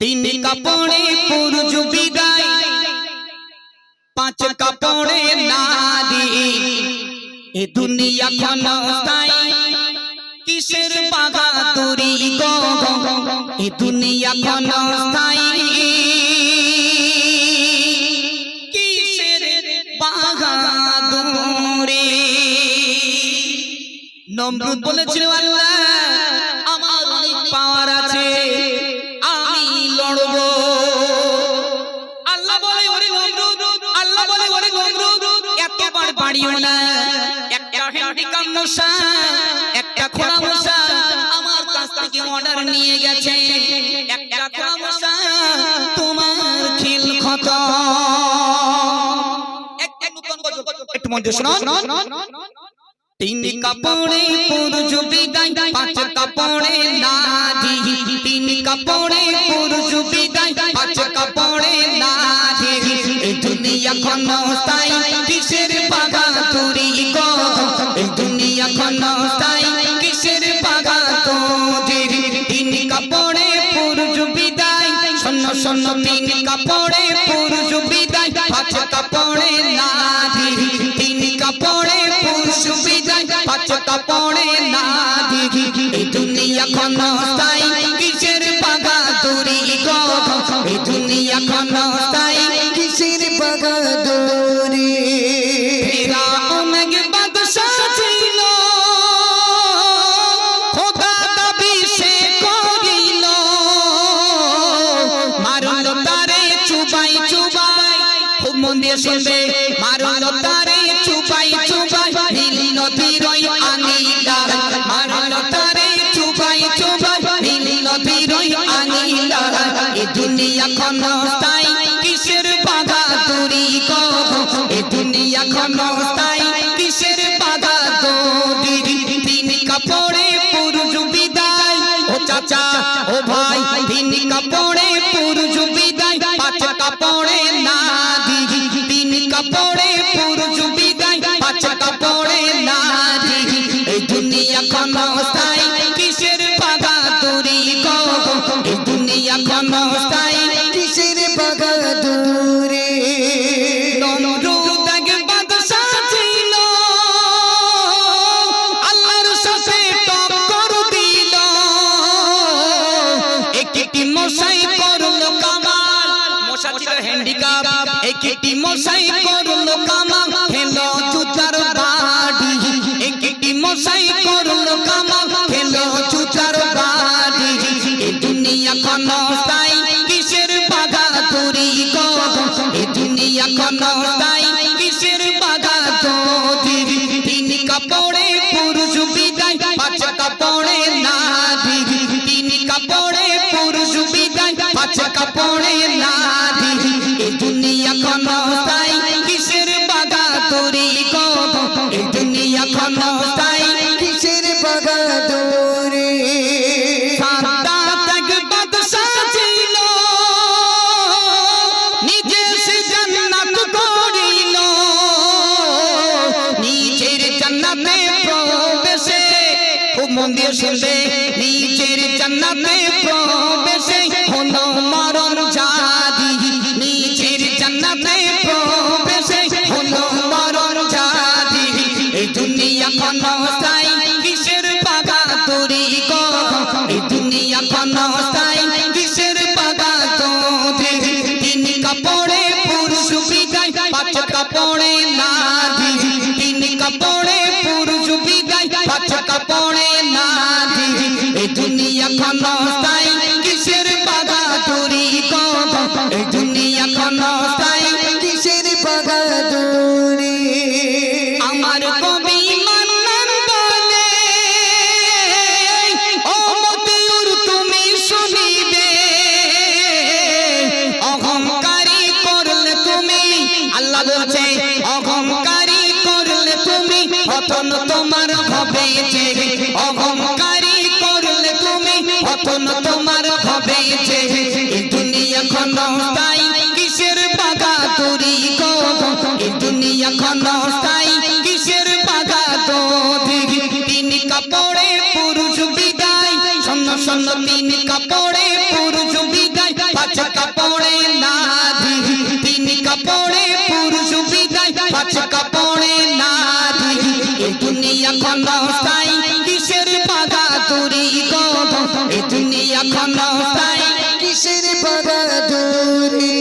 তিন কাপড়ে পুরুষ বিদায় পাঁচ কাপড়ে নারী। এ দুনিয়া ক্ষণস্থায়ী কিসের বাগাতুরি গো? এ দুনিয়া ক্ষণস্থায়ী কিসের বাগাদুরি নমরুদ বলেছিল আল্লাহ পারিও না। একটা হ্যান্ডিকাম মশা একটা খোলা মশা আমার কাছ থেকে অর্ডার নিয়ে গেছে। একটা খোলা মশা তোমার খেল খত। একটু মন দিয়ে তিন কাপড়ে পুরুষ বিদায় পাঁচ কাপড়ে নারী। তিন কাপড়ে পুরুষ বিদায় পাঁচ কাপড়ে নারী। দুনিয়া ক্ষণস্থায়ী কিসের কাপড়ে পুরুষ বিদায়, পাঁচ কাপড়ে নারী, তিন কাপড়ে পুরুষ বিদায়, পাঁচ কাপড়ে নারী। এই দুনিয়া ক্ষণস্থায়ী, কিসের পাগা, দূরী গো। এই দুনিয়া ক্ষণস্থায়ী মন দিয়ে শুনবে। মারল তারে চুপাই চুবাই নীল নদীর ওই আনিলা মারল তারে চুপাই চুবাই নীল নদীর ওই আনিলা এ দুনিয়া ক্ষণস্থায়ী মশাই করল কামাল হেলো জুতার বাড়ি। একটি মশাই করল কামাল হেলো জুতার বাড়ি। এই দুনিয়া ক্ষণস্থায়ী কিসের বাগাতুরি গো এই দুনিয়া ক্ষণস্থায়ী কিসের বাধা বাগাতুরি তিন কাপড়ে পুরুষ বিদায়, পাঁচ কাপড়ে নারী। তিন কাপড়ে পুরুষ বিদায়, পাঁচ কাপড়ে নারী মন দিয়ে শুনবে নিজের জান্নাতে প্রবেশে হলো মরণ জাদি নিজের জান্নাতে প্রবেশে হলো মরণ জাদি এই দুনিয়া ক্ষণস্থায়ী কিসের বাগাতুরি গো এই দুনিয়া ক্ষণস্থায়ী কিসের পাগা বাগাতুরি তিন কাপড়ে পুরুষ বিদায়, পাঁচ কাপড়ে নারী। তিন কাপড়ে পুরুষ বিদায়, পাঁচ কাপড়ে তোমার ক্ষণস্থায়ী কিসের পাতা তুরি গো? এ দুনিয়া ক্ষণস্থায়ী কিসের পাতা তুরি